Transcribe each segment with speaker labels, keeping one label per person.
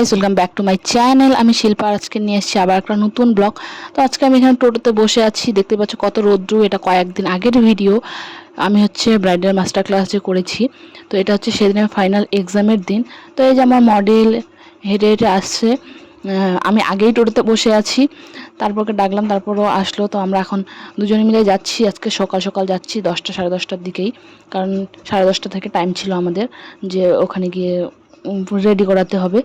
Speaker 1: Guys welcome back to my channel আমি শিল্পা আজকে নিয়ে এসেছি আবার একটা নতুন ব্লগ তো আজকে আমি এখানে টোটোতে বসে আছি। দেখতে পাচ্ছ কত রোদ্রু। এটা কয়েকদিন আগের ভিডিও আমি হচ্ছে ব্রাইডাল মাস্টার ক্লাস করেছি। তো এটা হচ্ছে সেদিনের ফাইনাল এক্সামের দিন। তো এই যে আমার মডেল হেঁটে হেঁটে আসছে। আমি আগেই টোটোতে বসে আছি। তারপরকে ডাকলাম, তারপরও আসলো। তো আমরা এখন দুজনে মিলে যাচ্ছি। আজকে সকাল সকাল যাচ্ছি দশটা, সাড়ে দশটার দিকেই। কারণ সাড়ে দশটা থেকে টাইম ছিল আমাদের যে ওখানে গিয়ে রেডি করাতে হবে।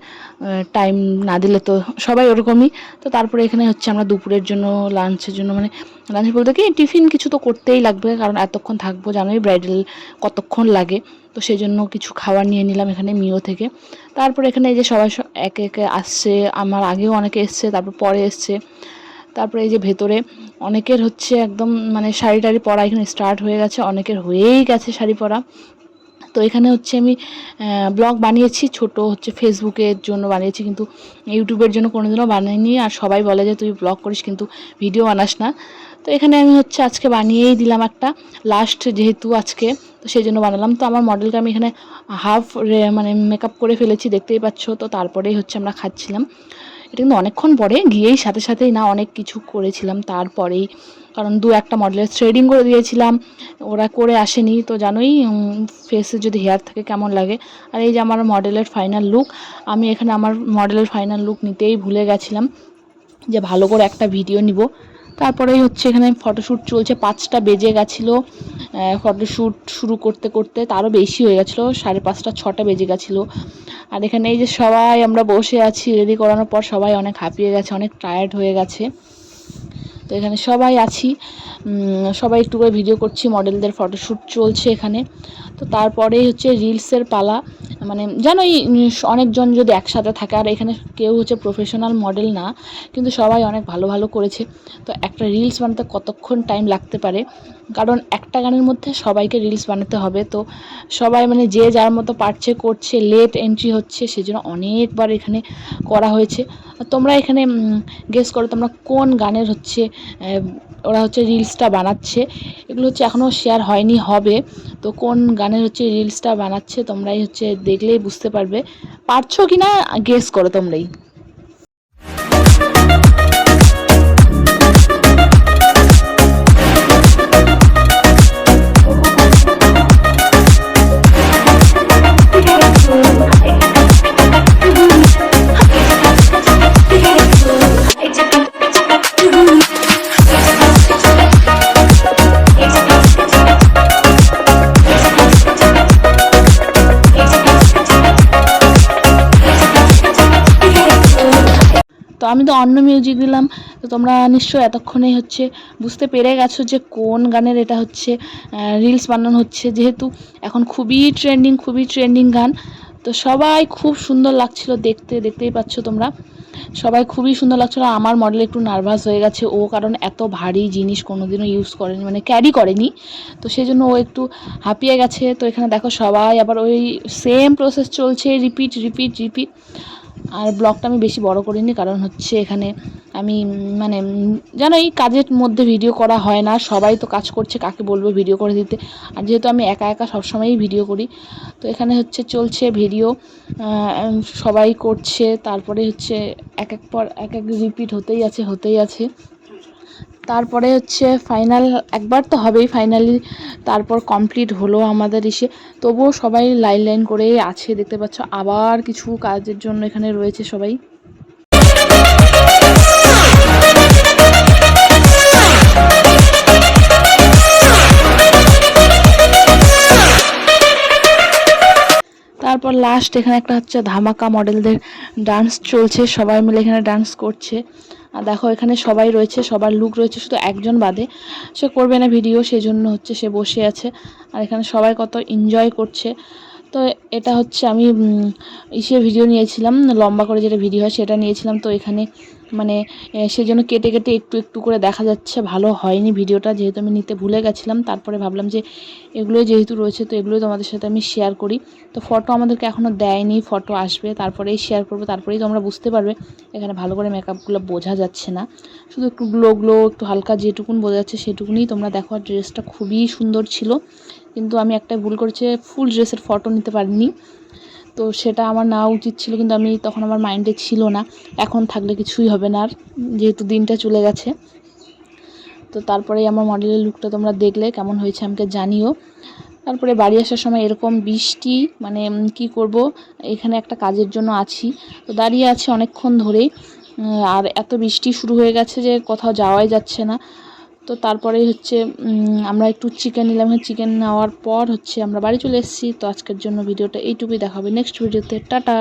Speaker 1: টাইম না দিলে তো সবাই ওরকমই। তো তারপরে এখানে হচ্ছে আমরা দুপুরের জন্য লাঞ্চের জন্য মানে লাঞ্চ বলতে কি টিফিন কিছু তো করতেই লাগবে, কারণ এতক্ষণ থাকব, জানোই ব্রাইডাল কতক্ষণ লাগে। তো সেই জন্য কিছু খাবার নিয়ে নিলাম এখানে মিও থেকে। তারপরে এখানে এই যে সবাই একে একে আসছে, আমার আগেও অনেকে এসছে, তারপর পরে এসছে। তারপরে এই যে ভেতরে অনেকের হচ্ছে একদম মানে শাড়ি টাড়ি পরা এখানে স্টার্ট হয়ে গেছে, অনেকের হয়েই গেছে শাড়ি পরা। তো এখানে হচ্ছে আমি ব্লগ বানিয়েছি, ছোট হচ্ছে ফেসবুকের জন্য বানিয়েছি, কিন্তু ইউটিউবের জন্য কোনোদিনও বানাইনি। আর সবাই বলে যে তুই ব্লগ করিস, কিন্তু ভিডিও বানাস না। তো এখানে আমি হচ্ছে আজকে বানিয়েই দিলাম একটা লাস্ট যেহেতু আজকে, তো সেই জন্য বানালাম। তো আমার মডেলকে আমি এখানে হাফ মানে মেকআপ করে ফেলেছি, দেখতেই পাচ্ছ। তো তারপরেই হচ্ছে আমরা খাচ্ছিলাম। এটা কিন্তু অনেকক্ষণ পরে গিয়েই সাথে সাথেই না অনেক কিছু করেছিলাম তারপরেই। কারণ দু একটা মডেলের থ্রেডিং করে দিয়েছিলাম, ওরা করে আসেনি, তো জানোই ফেসে যদি হেয়ার থাকে কেমন লাগে। আর এই যে আমার মডেলের ফাইনাল লুক আমি এখানে আমার মডেলের ফাইনাল লুক নিতেই ভুলে গেছিলাম যে ভালো করে একটা ভিডিও নিব। তারপরেই হচ্ছে এখানে ফটোশ্যুট চলছে, পাঁচটা বেজে গেছিল। ফটোশ্যুট শুরু করতে করতে তারও বেশি হয়ে গেছিল, সাড়ে পাঁচটা, ছটা বেজে গেছিল। আর এখানে এই যে সবাই আমরা বসে আছি রেডি করানোর পর সবাই অনেক হাঁপিয়ে গেছে, অনেক টায়ার্ড হয়ে গেছে। তো এখানে সবাই আছি। সবাই একটু করে ভিডিও করছি মডেলদের ফটোশ্যুট চলছে এখানে। তো তারপরেই হচ্ছে রিলসের পালা। মানে জানোই উম, অনেকজন যদি একসাথে থাকে আর এখানে কেউ হচ্ছে প্রফেশনাল মডেল না কিন্তু সবাই অনেক ভালো ভালো করেছে। তো একটা রিলস বানাতে কতক্ষণ টাইম লাগতে পারে? কারণ একটা গানের মধ্যে সবাইকে রিলস বানাতে হবে। তো সবাই মানে যে যার মতো পারছে করছে লেট এন্ট্রি হচ্ছে সেজন্য অনেকবার এখানে করা হয়েছে। তোমরা এখানে গেস করো তোমরা কোন গানের হচ্ছে ওরা হচ্ছে রিলসটা বানাচ্ছে। এগুলো হচ্ছে এখনও শেয়ার হয়নি, হবে। তো কোন গানের হচ্ছে রিলসটা বানাচ্ছে তোমরাই হচ্ছে দেখলেই বুঝতে পারবে। পারছ কি না গেস করো তোমরাই। তো আমি তো অন্য মিউজিক দিলাম, তো তোমরা নিশ্চয়ই এতক্ষণেই হচ্ছে বুঝতে পেরে গেছো যে কোন গানের এটা হচ্ছে রিলস বানানো হচ্ছে। যেহেতু এখন খুবই ট্রেন্ডিং খুবই ট্রেন্ডিং গান, তো সবাই খুব সুন্দর লাগছিল দেখতে, দেখতেই পাচ্ছ তোমরা। সবাই খুবই সুন্দর লাগছিল, আমার মডেল একটু নার্ভাস হয়ে গেছে ও, কারণ এত ভারী জিনিস কোনোদিনও ইউজ করেনি মানে ক্যারি করেনি। তো সেই জন্য ও একটু হাঁপিয়ে গেছে। তো এখানে দেখো সবাই, আবার ওই সেম প্রসেস চলছে রিপিট রিপিট রিপিট আর ব্লগটা আমি বেশি বড় করিনি, কারণ হচ্ছে এখানে আমি মানে যেন এই কাজের মধ্যে ভিডিও করা হয় না, সবাই তো কাজ করছে, কাকে বলব ভিডিও করে দিতে। আর যেহেতু আমি একা একা সবসময়ই ভিডিও করি, তো এখানে হচ্ছে চলছে ভিডিও সবাই করছে, তারপরে হচ্ছে এক এক পর এক এক রিপিট হতেই আছে হতেই আছে। তারপরে হচ্ছে ফাইনাল একবার তো হবেই ফাইনালি তারপর কমপ্লিট হলো আমাদের ইসে। তবুও সবাই লাইন লাইন করে আছে, দেখতে পাচ্ছ। আবার কিছু কাজের জন্য এখানে রয়েছে সবাই। তারপর লাস্ট এখানে একটা হচ্ছে ধামাকা মডেলদের ডান্স চলছে। সবাই মিলে এখানে ডান্স করছে। আর দেখো এখানে সবাই রয়েছে, সবার লুক রয়েছে, শুধু একজন বাদে। সে করবে না ভিডিও সেই জন্য হচ্ছে সে বসে আছে। আর এখানে সবাই কত এনজয় করছে। তো এটা হচ্ছে আমি ইসে ভিডিও নিয়েছিলাম, লম্বা করে যেটা ভিডিও হয় সেটা নিয়েছিলাম। তো এখানে মানে এ, সেজন্য কেটে কেটে একটু একটু করে দেখা যাচ্ছে ভালো হয়নি ভিডিওটা যেহেতু আমি নিতে ভুলে গেছিলাম। তারপরে ভাবলাম যে এগুলোই যেহেতু রয়েছে তো এগুলোই তোমাদের সাথে আমি শেয়ার করি। তো ফটো আমাদেরকে এখনও দেয়নি ফটো আসবে তারপরেই শেয়ার করব তারপরেই তোমরা বুঝতে পারবে। এখানে ভালো করে মেকআপগুলো বোঝা যাচ্ছে না। শুধু একটু গ্লো গ্লো একটু হালকা যেটুকুন বোঝা যাচ্ছে সেটুকুনি তোমরা দেখো। আর ড্রেসটা খুবই সুন্দর ছিল কিন্তু আমি একটা ভুল করেছি ফুল ড্রেসের ফটো নিতে পারিনি। তো সেটা আমার নেওয়া উচিত ছিল, কিন্তু আমি তখন আমার মাইন্ডে ছিল না। এখন থাকলে কিছুই হবে না আর, যেহেতু দিনটা চলে গেছে। তো তারপরে আমার মডেলের লুকটা তোমরা দেখলে, কেমন হয়েছে আমাকে জানিও। তারপরে বাড়ি আসার সময় এরকম বৃষ্টি মানে কি করব, এখানে একটা কাজের জন্য আছি। তো দাঁড়িয়ে আছি অনেকক্ষণ ধরেই আর এত বৃষ্টি শুরু হয়ে গেছে যে কোথাও যাওয়াই যাচ্ছে না। তো তারপরে হচ্ছে আমরা একটু চিকেন নিলাম। চিকেন নেওয়ার পর হচ্ছে আমরা বাড়ি চলে এসেছি। তো আজকের জন্য ভিডিওটা এইটুকুই। দেখাবে নেক্সট ভিডিওতে টাটা!